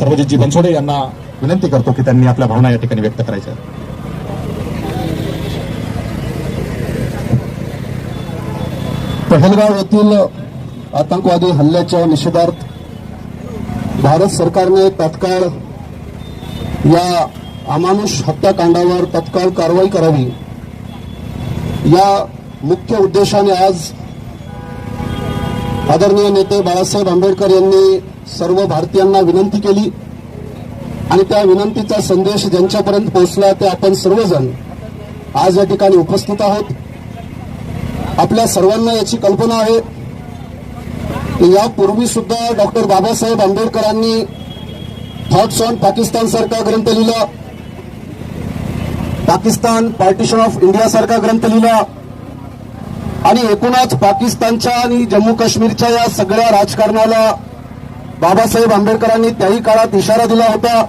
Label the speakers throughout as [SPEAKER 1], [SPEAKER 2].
[SPEAKER 1] सर्वजितजी बनसोडे यांना विनंती करतो की त्यांनी आपल्या भावना या ठिकाणी व्यक्त करायच्या.
[SPEAKER 2] पहलगाव येथील आतंकवादी हल्ल्याच्या निषेधार्थ भारत सरकारने तत्काळ या अमानुष हत्याकांडावर तत्काळ कारवाई करावी. या मुख्य उद्देशाने आज आदरणीय नेते बाळासाहेब आंबेडकर यांनी सर्व भारतीयांना विनंती केली. आणि त्या विनंतीचा संदेश ज्यांच्यापर्यंत पोहोचला ते आपण सर्वजण आज या ठिकाणी उपस्थित आहोत. आपल्या सर्वांना याची कल्पना आहे की यापूर्वी सुद्धा डॉक्टर बाबासाहेब आंबेडकरांनी थॉट्स ऑन पाकिस्तान सारखा ग्रंथ लिहिला. पाकिस्तान पार्टिशन ऑफ इंडिया सारखा ग्रंथ लिहिला. आणि एकूणच पाकिस्तानच्या आणि जम्मू काश्मीरच्या या सगळ्या राजकारणाला बाबासाहेब आंबेडकरांनी त्याही काळात इशारा दिला होता.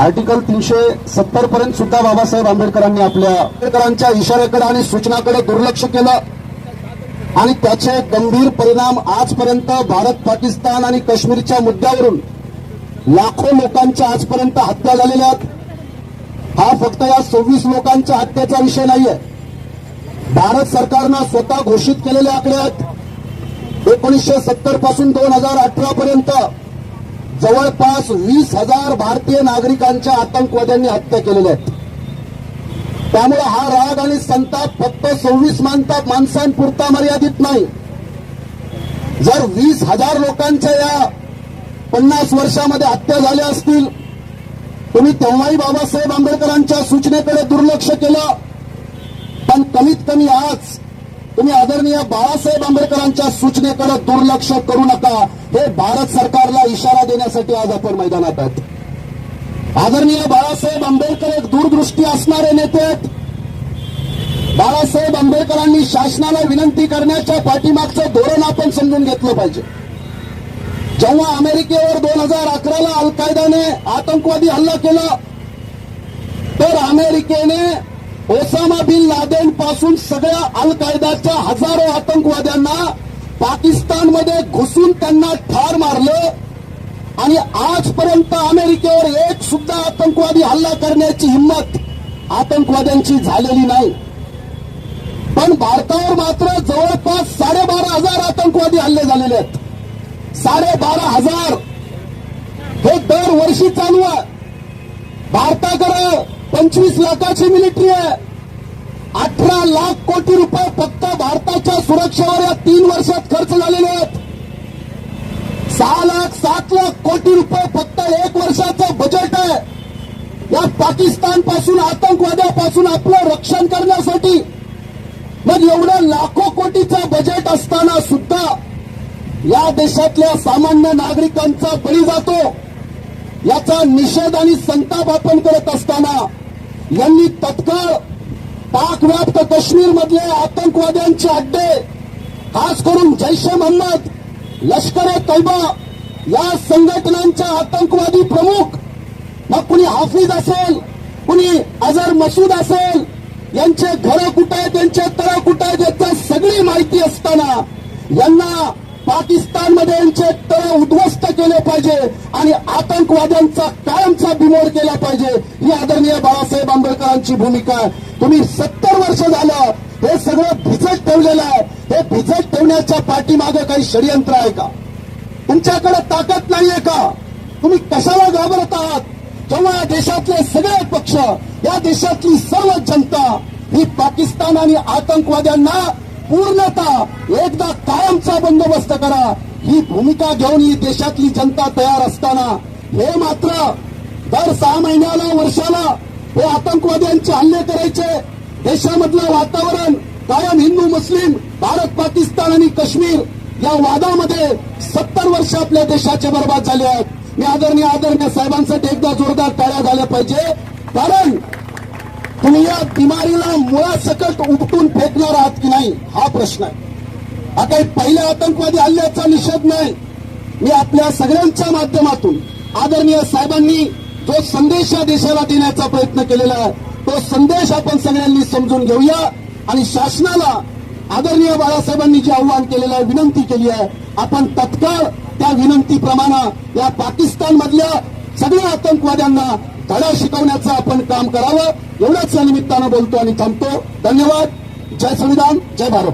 [SPEAKER 2] आर्टिकल तीनशे सत्तर पर्यंत सुद्धा बाबासाहेब आंबेडकरांनी आपल्या आंबेडकरांच्या इशाऱ्याकडे आणि सूचनाकडे दुर्लक्ष केलं. आणि त्याचे गंभीर परिणाम आजपर्यंत भारत पाकिस्तान आणि काश्मीरच्या मुद्द्यावरून लाखो लोकांच्या आजपर्यंत हत्या झालेल्या आहेत. हा फक्त या सव्वीस लोकांच्या हत्येचा विषय नाहीये. भारत सरकारनं स्वतः घोषित केलेले आकडे आहेत एकोणीसशे सत्तरपासून दोन हजार अठरा पर्यंत जवळपास वीस हजार भारतीय नागरिकांच्या आतंकवाद्यांनी हत्या केलेल्या आहेत त्यामुळे हा राग आणि संताप फक्त सव्वीस मानता माणसांपुरता मर्यादित नाही. जर वीस हजार लोकांच्या या पन्नास वर्षामध्ये हत्या झाल्या असतील तुम्ही तेव्हाही बाबासाहेब आंबेडकरांच्या सूचनेकडे दुर्लक्ष केलं. पण कमीत कमी आज तुम्ही आदरणीय बाळासाहेब आंबेडकरांच्या सूचनेकडे दुर्लक्ष करू नका. हे भारत सरकारला इशारा देण्यासाठी आज आपण मैदानात आहोत. आदरणीय बाळासाहेब आंबेडकर एक दूरदृष्टी असणारे नेते आहेत. बाळासाहेब आंबेडकरांनी शासनाला विनंती करण्याच्या पाठीमागचं धोरण आपण समजून घेतलं पाहिजे. जेव्हा अमेरिकेवर दोन हजार अकराला अल कायदाने आतंकवादी हल्ला केला तर अमेरिकेने ओसामा बिन लादेन पासून सगळ्या अल कायदाच्या हजारो आतंकवाद्यांना पाकिस्तानमध्ये घुसून त्यांना ठार मारलं. आणि आजपर्यंत अमेरिकेवर एक सुद्धा आतंकवादी हल्ला करण्याची हिंमत आतंकवाद्यांची झालेली नाही. पण भारतावर मात्र जवळपास साडेबारा हजार आतंकवादी हल्ले झालेले आहेत. साडेबारा हजार. हे दरवर्षी चालू आहे. भारताकडे पंचवीस लाखाची मिलिटरी आहे. अठरा लाख कोटी रुपये फक्त भारताच्या सुरक्षेवर या तीन वर्षात खर्च झालेले आहेत. सहा लाख सात लाख कोटी रुपये फक्त एक वर्षाचं बजेट आहे. या पाकिस्तानपासून आतंकवाद्यापासून आपलं रक्षण करण्यासाठी. मग एवढं लाखो कोटीचं बजेट असताना सुद्धा या देशातल्या सामान्य नागरिकांचा बळी जातो. याचा निषेध आणि संताप आपण करत असताना यांनी तत्काळ पाकव्याप्त काश्मीर मधले आतंकवाद्यांचे अड्डे खास करून जैश ए मोहम्मद लष्कर ए तैबा या संघटनांच्या आतंकवादी प्रमुख मग कुणी हाफिज असेल कुणी अजर मसूद असेल यांचे घरं कुठे आहेत त्यांचे तळ कुठे आहेत याची सगळी माहिती असताना यांना पाकिस्तानमध्ये यांचे तळ उद्ध्वस्त केले पाहिजे आणि आतंकवाद्यांचा कायमचा बिमोड केला पाहिजे. ही आदरणीय बाळासाहेब आंबेडकरांची भूमिका आहे. तुम्ही सत्तर वर्ष झालं हे सगळं भिजत ठेवलेलं आहे. हे भिजत ठेवण्याच्या पाठीमागे काही षडयंत्र आहे का? तुमच्याकडे ताकद नाहीये का? तुम्ही कशाला घाबरत आहात? जेव्हा या देशातले सगळे पक्ष या देशातली सर्व जनता ही पाकिस्तान आणि आतंकवाद्यांना पूर्णतः एकदा कायमचा बंदोबस्त करा. ही भूमिका घेऊन ही देशातली जनता तयार असताना हे मात्र दर सहा महिन्याला वर्षाला हे आतंकवाद्यांचे हल्ले करायचे. देशामधलं वातावरण कायम हिंदू मुस्लिम भारत पाकिस्तान आणि काश्मीर या वादामध्ये सत्तर वर्ष आपल्या देशाचे बर्बाद झाले आहेत. मी आदरणीय आदरणीय साहेबांसाठी एकदा जोरदार टाळ्या झाल्या पाहिजे. कारण तुम्ही या बिमारीला मुळासकट उपटून फेकणार आहात की नाही हा प्रश्न आहे. हा काही पहिल्या आतंकवादी हल्ल्याचा निषेध नाही. मी आपल्या सगळ्यांच्या माध्यमातून आदरणीय साहेबांनी जो संदेश या देशाला देण्याचा प्रयत्न केलेला आहे तो संदेश आपण सगळ्यांनी समजून घेऊया आणि शासनाला आदरणीय बाळासाहेबांनी जे आव्हान केलेलं आहे विनंती केली आहे आपण तत्काळ त्या विनंतीप्रमाणे या पाकिस्तान मधल्या सगळ्या आतंकवाद्यांना धडा शिकवण्याचं आपण काम करावं एवढंच या निमित्तानं बोलतो आणि थांबतो. धन्यवाद. जय संविधान जय भारत.